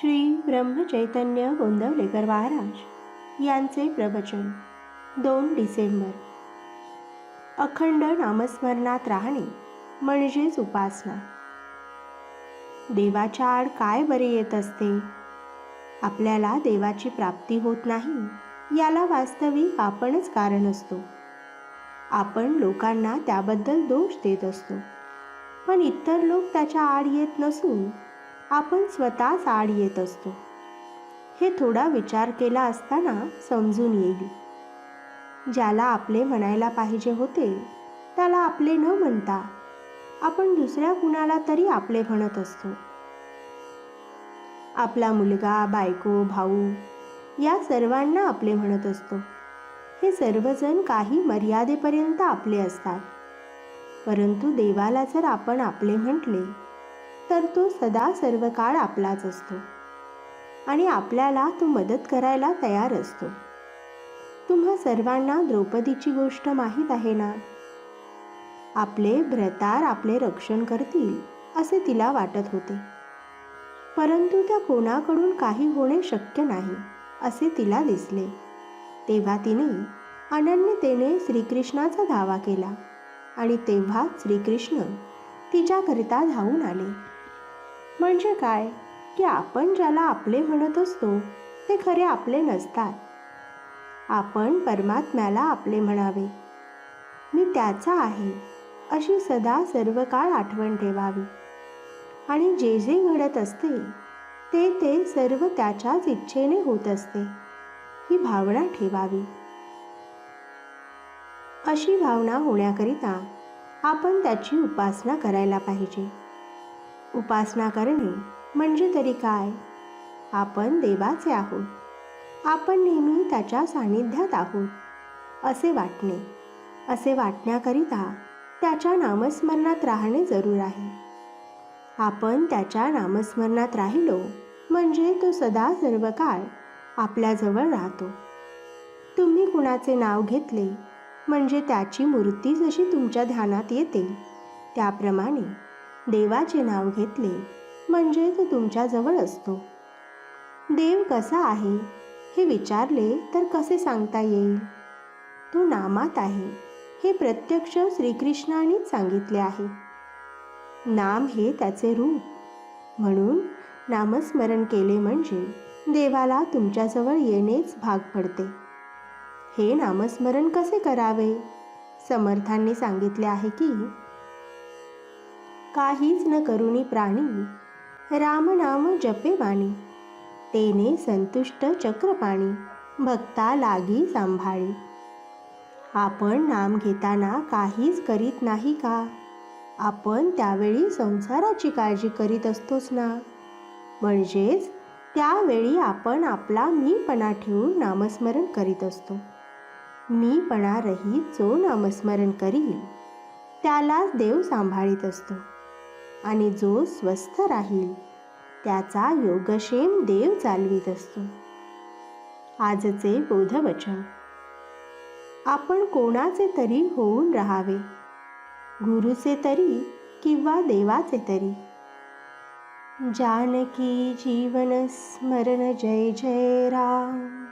श्री ब्रह्मचैतन्य गोंदवलेकर महाराज यांचे प्रवचन दोन डिसेंबर. अखंड नामस्मरणात राहणे म्हणजेच उपासना. देवाच्या आड काय बरे येत असते? आपल्याला देवाची प्राप्ती होत नाही याला वास्तविक आपणच कारण असतो. आपण लोकांना त्याबद्दल दोष देत असतो. पण इतर लोक त्याच्या आड येत नसून आपण स्वतःच आड येत असतो. हे थोडा विचार केला असताना समजून येईल. ज्याला आपले म्हणायला पाहिजे होते त्याला आपले न म्हणता आपण दुसऱ्या कुणाला तरी आपले म्हणत असतो. आपला मुलगा बायको भाऊ या सर्वांना आपले म्हणत असतो. हे सर्वजण काही मर्यादेपर्यंत आपले असतात. परंतु देवाला जर आपण आपले म्हटले तर तो सदा सर्व काळ आपलाच असतो. आणि आपल्याला तो मदत करायला तयार असतो. तुम्हा सर्वांना द्रौपदीची गोष्ट माहीत आहे ना? आपले भ्रतार आपले रक्षण करतील असे तिला वाटत होते. परंतु त्या कोणाकडून काही होणे शक्य नाही असे तिला दिसले. तेव्हा तिने अनन्यतेने श्रीकृष्णाचा धावा केला. आणि तेव्हा श्रीकृष्ण तिच्याकरिता धावून आले. म्हणजे काय? की आपण ज्याला आपले म्हणत असतो ते खरे आपले नसतात. आपण परमात्म्याला आपले म्हणावे. मी त्याचा आहे अशी सदा सर्व काळ आठवण ठेवावी. आणि जे जे घडत असते ते ते सर्व त्याच्याच इच्छेने होत असते ही भावना ठेवावी. अशी भावना होण्याकरिता आपण त्याची उपासना करायला पाहिजे. उपासना करणे म्हणजे तरी काय? आपण देवाचे आहोत. आपण नेहमी त्याच्या सान्निध्यात आहोत असे वाटणे. असे वाटण्याकरिता त्याच्या नामस्मरणात राहणे जरूर आहे. आपण त्याच्या नामस्मरणात राहिलो म्हणजे तो सदा सर्व काळ आपल्याजवळ राहतो. तुम्ही कुणाचे नाव घेतले म्हणजे त्याची मूर्ती जशी तुमच्या ध्यानात येते त्याप्रमाणे देवाचे नाव घेतले म्हणजे तो तुमच्याजवळ असतो. देव कसा आहे हे विचारले तर कसे सांगता येईल? तो नामात आहे हे प्रत्यक्ष श्रीकृष्णानेच सांगितले आहे. नाम हे त्याचे रूप. म्हणून नामस्मरण केले म्हणजे देवाला तुमच्याजवळ येणेच भाग पडते. हे नामस्मरण कसे करावे? समर्थांनी सांगितले आहे की काहीच न करुणी प्राणी. रामनाम जपे वाणी. तेने संतुष्ट चक्रपाणी. भक्ता लागी सांभाळी. आपण नाम घेताना काहीच करीत नाही का? आपण त्यावेळी संसाराची काळजी करीत असतोच ना? म्हणजेच त्यावेळी आपण आपला मीपणा ठेवून नामस्मरण करीत असतो. मीपणा रहित जो नामस्मरण करील त्यालाच देव सांभाळीत असतो. आणि जो स्वस्थ राहील त्याचा योगक्षेम देव चालवीत असतो. आजचे बोधवचन. आपण कोणाचे तरी होऊन राहावे. गुरुचे तरी किंवा देवाचे तरी. जानकी जीवन स्मरण जय जय राम.